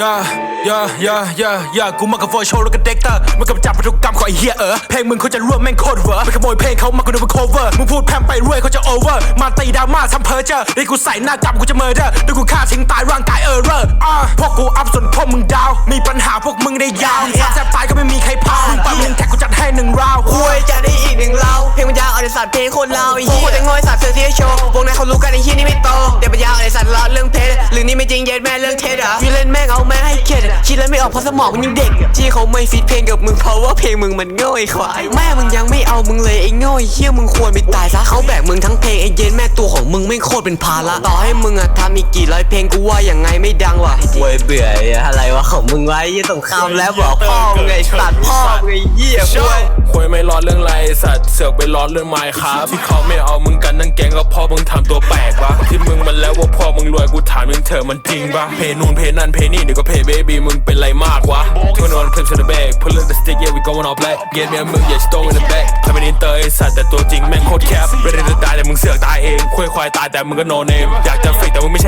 ย่าย่าย่าย่าย่ากูมากับโฟโชว์แล้วก็เด็กเตอร์มากับจับพันธุกรรมของไอ้เหี้ยเออเพลงมึงเขาจะร่วมแม่งโคตรเวอร์ไปขโมยเพลงเขามากูดูเป็นโคเวอร์มึงพูดแพร่มไปรวยเขาจะโอเวอร์มาตีดราม่าทำเพอเจอได้กูใส่หน้ากำกูจะเมอร์เดอร์ได้กูฆ่าทิ้งตายร่างกายเออเรอร์อะพวกกูอัพส่วนพวกมึงดาวมีปัญหาพวกมึงได้ยาวมึงแทบตายก็ไม่มีใครพามึงปังมึงแท็กกูจัดให้หนึ่งราวคุยจะได้อีกหนึ่งเราเพลงมันยาวเอาในสัตว์เพลงโคนเราไอ้เหี้ยพวกแต่งอยสัตว์เสือที่โชว์วงในเขารู้กันไอ้เหี้ยนี่ไม่โตเดี๋ยวมันยาวเอาในสัตว์ล้อเรื่องเพช รหรือนี่ไม่จริงเย็ดแม่เรื่องเท็จอะพี่เล่นแม่งเอาแม่ให้เข็ดอะคิดแล้วไม่ออกเพราะสมองมึงยังเด็กที่เขาไม่ฟิตเพลงกับมึงเพราะว่าเพลงมึงมันโง่ไอ้ควายแม่มึงยังไม่เอามึงเลยไอ้โง่ไอ้เหี้ยมึงควรไปตายซะเขาแบกมึงทั้งเพลงไอ้เย็นแม่ตัวของมึงไม่โคตรเป็นภาระต่อให้มึงอะทำอีกกี่ร้อยเพลงกูว่ายังไงไม่ดังว่ะเว้ยเบื่อไอ้อะไรวะของมึงไว้ยี่สงครามแล้วบอกพ่อมึงไอ้สัตว์พ่อมึงไอ้เหี้ยเว้ยควยไม่ร้อนเรื่องไรสัตว์เสือกไปร้อนเรื่องไม้ครับที่เขาไม่เอามึงกันนั่งแกงก็เพอมึงทำตัวแปลกวะที่มึงมัน รวยกูถามมึงเธอมันจริงปะเพนู่นเพนั่นเพนี่เดี๋ยวก็เพเบบี้มึงเป็นไรมากวะเธอนอนคลิปชนแบก pull up the stick yeah we going all black get me a move yeah stone in the back ทำเป็นอินเตอร์ไอสัตว์แต่ตัวจริงแม่งโคตรแคบ ready to die แต่มึงเสือกตายเองควยควายตายแต่มึงก็โนเนมอยากจะฟิกแต่มึงไม่ใช่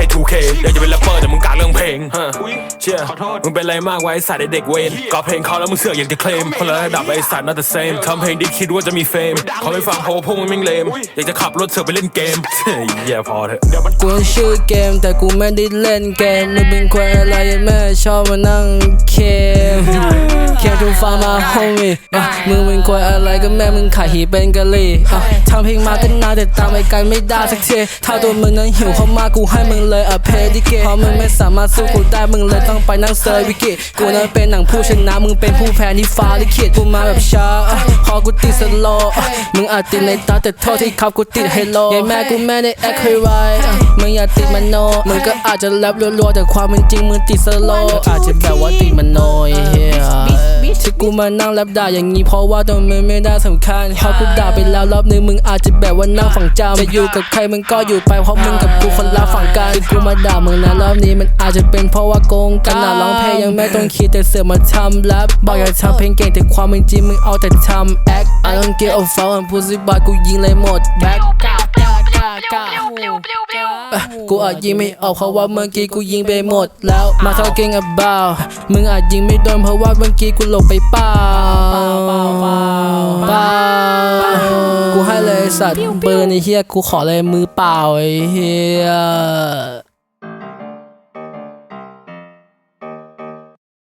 ากเรื่องเพลงฮะเชี่ยมึงเป็นไรมากวะไอสัตว์ไอเด็กเวนก็เพลงเขาแล้วมึงเสือกอยากจะเคลมคนละระดับไอสัตว์ not the same ทำเพลงที่คิดว่าจะมีเฟมเขาไม่ฟังเพราะว่าพวกมึงแม่งเลมอยากจะขับรถเสือกไปเล่นเกมเหี้ยพอเถอะเดี๋ยวมันกูชื่อเกมแต่กูไม่ได้เล่นเกมมึงเป็นคนอะไรแม่ชอบมานั่งเคมเคม ทูฟามาโฮมี่มึงเป็นคนอะไรก็แม่มึงขายหีเป็นกะหรี่อะทำเพลงมาตั้งนานแต่ตามไปไกลไม่ได้สักทีถ้าตัวมึงนั้นหิวเข้ามากูให้มึงเลยอะเพดิเกเพราะมึงไม่สามารถสู้กูได้มึงเลยต้องไปนั่งเซอร์วิกิกูนั้นเป็นหนังผู้ชนะมึงเป็นผู้แพ้ที่ฟ้าลิขิตกูมาแบบช้าอะพอกูติดสโลว์อะมึงอาจติดในตาแต่โทษที่ขับกูติดเฮโลยัยแม่กูแม่ได้แอคให้ไวอะมึงอย่าติดมันโนมึงก็อาจจะแรปรัวๆแต่ความเป็นจริงมึงติดสโลว์อาจจะแบบว่าติดมันโนไอ้เฮียที่กูมานั่งแรปด่าอย่างนี้เพราะว่าตัวมึงไม่ได้สำคัญพราะกูด่าไปแล้วรอบนึงมึงอาจจะแบบว่านั่งฝังจำจะอยู่กับใครมึงก็อยู่ไปเพราะมึงกับกูคนละฝั่งกันที่กูมาด่ามึงนะรอบนี้มันอาจจะเป็นเพราะว่าโกงกันนะร้องเพลงยังไม่ต้องคิดแต่เสือมาทำรปบบอกอยากทำเพลงเก่งแต่ความเป็นจริงมึงเอาแต่ทำแอค I don't give a fuck พูดสิบากูยิงเลยหมดแบ็ค กูอาจยิงไม่ออกเพราะว่าเมื่อกี้กูยิงไปหมดแล้วมาทักเก่งอับบ้ามึงอาจยิงไม่โดนเพราะว่าเมื่อกี้กูหลบไปเปล่าเปล่าเปล่ากูให้เลยสัตว์เบอร์ในเฮียกูขอเลยมือเปล่าไอ้เฮีย